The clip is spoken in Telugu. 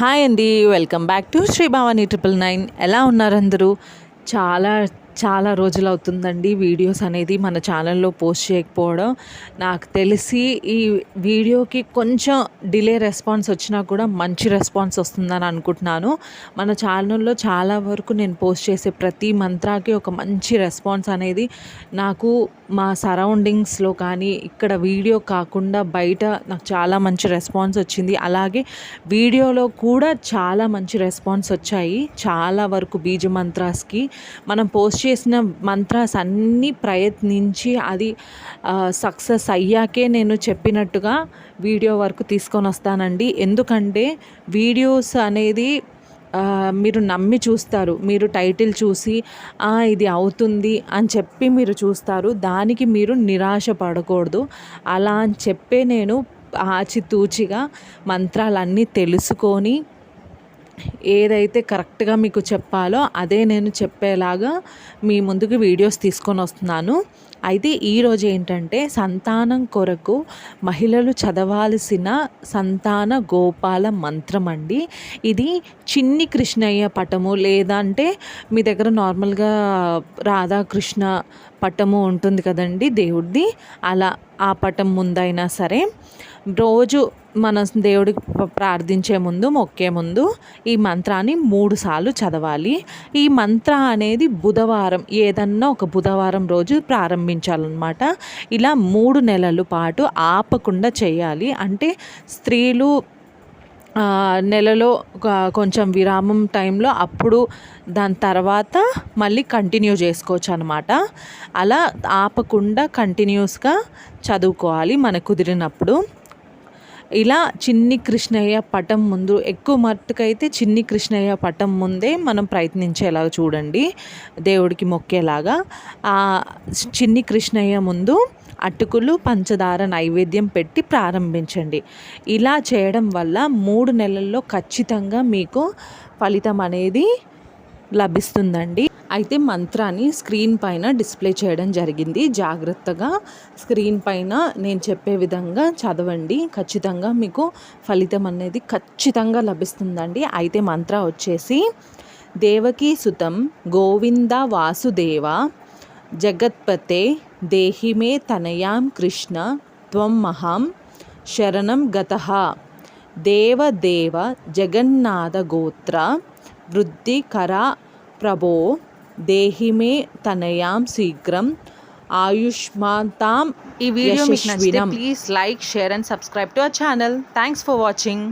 హాయ్ అండి welcome back to Sri Bhavani triple nine. ఎలా ఉన్నారు అందరూ? చాలా చాలా రోజులు అవుతుందండి వీడియోస్ అనేది మన ఛానల్లో పోస్ట్ చేయకపోవడం. నాకు తెలిసి ఈ వీడియోకి కొంచెం డిలే రెస్పాన్స్ వచ్చినా కూడా మంచి రెస్పాన్స్ వస్తుందని అనుకుంటున్నాను. మన ఛానల్లో చాలా వరకు నేను పోస్ట్ చేసే ప్రతి మంత్రాకి ఒక మంచి రెస్పాన్స్ అనేది నాకు మా సరౌండింగ్స్లో కానీ ఇక్కడ వీడియో కాకుండా బయట నాకు చాలా మంచి రెస్పాన్స్ వచ్చింది. అలాగే వీడియోలో కూడా చాలా మంచి రెస్పాన్స్ వచ్చాయి. చాలా వరకు బీజ మంత్రాస్కి మనం పోస్ట్ చేసిన మంత్రాస్ అన్నీ ప్రయత్నించి అది సక్సెస్ అయ్యాకే నేను చెప్పినట్టుగా వీడియో వరకు తీసుకొని వస్తానండి. ఎందుకంటే వీడియోస్ అనేది మీరు నమ్మి చూస్తారు. మీరు టైటిల్ చూసి ఇది అవుతుంది అని చెప్పి మీరు చూస్తారు. దానికి మీరు నిరాశ పడకూడదు. అలా అని చెప్పే నేను ఆచితూచిగా మంత్రాలన్నీ తెలుసుకొని ఏదైతే కరెక్ట్గా మీకు చెప్పాలో అదే నేను చెప్పేలాగా మీ ముందుకు వీడియోస్ తీసుకొని వస్తున్నాను. అయితే ఈరోజు ఏంటంటే సంతానం కొరకు మహిళలు చదవాల్సిన సంతాన గోపాల మంత్రం అండి. ఇది చిన్ని కృష్ణయ్య పటము లేదంటే మీ దగ్గర నార్మల్గా రాధాకృష్ణ పటము ఉంటుంది కదండి దేవుడిది. అలా ఆ పటం ముందైనా సరే రోజు మన దేవుడికి ప్రార్థించే ముందు మొక్కే ముందు ఈ మంత్రాన్ని మూడు సార్లు చదవాలి. ఈ మంత్ర అనేది బుధవారం ఏదన్నా ఒక బుధవారం రోజు ప్రారంభించాలన్నమాట. ఇలా మూడు నెలల పాటు ఆపకుండా చేయాలి. అంటే స్త్రీలు నెలలో కొంచెం విరామం టైంలో అప్పుడు దాని తర్వాత మళ్ళీ కంటిన్యూ చేసుకోవచ్చు అనమాట అలా ఆపకుండా కంటిన్యూస్గా చదువుకోవాలి మనకు కుదిరినప్పుడు. ఇలా చిన్ని కృష్ణయ్య పటం ముందు ఎక్కువ మట్టుకైతే చిన్ని కృష్ణయ్య పటం ముందే మనం ప్రయత్నించేలాగా చూడండి దేవుడికి మొక్కేలాగా. ఆ చిన్ని కృష్ణయ్య ముందు అటుకులు పంచదార నైవేద్యం పెట్టి ప్రారంభించండి. ఇలా చేయడం వల్ల మూడు నెలల్లో ఖచ్చితంగా మీకు ఫలితం అనేది లభిస్తుందండి. అయితే మంత్రాన్ని స్క్రీన్ పైన డిస్ప్లే చేయడం జరిగింది. జాగ్రత్తగా స్క్రీన్ పైన నేను చెప్పే విధంగా చదవండి. ఖచ్చితంగా మీకు ఫలితం అనేది ఖచ్చితంగా లభిస్తుందండి. అయితే మంత్ర వచ్చేసి దేవకీ సుతం గోవింద వాసుదేవ జగత్పతే దేహిమే తనయాం కృష్ణ త్వం మహాం శరణం గత దేవదేవ జగన్నాథ గోత్ర వృద్ధికరా ప్రభో దేహిమే తనయాం శీఘ్రం ఆయుష్మాతాం ఈ వీడియో మీకు నచ్చితే please like share and subscribe to our channel thanks for watching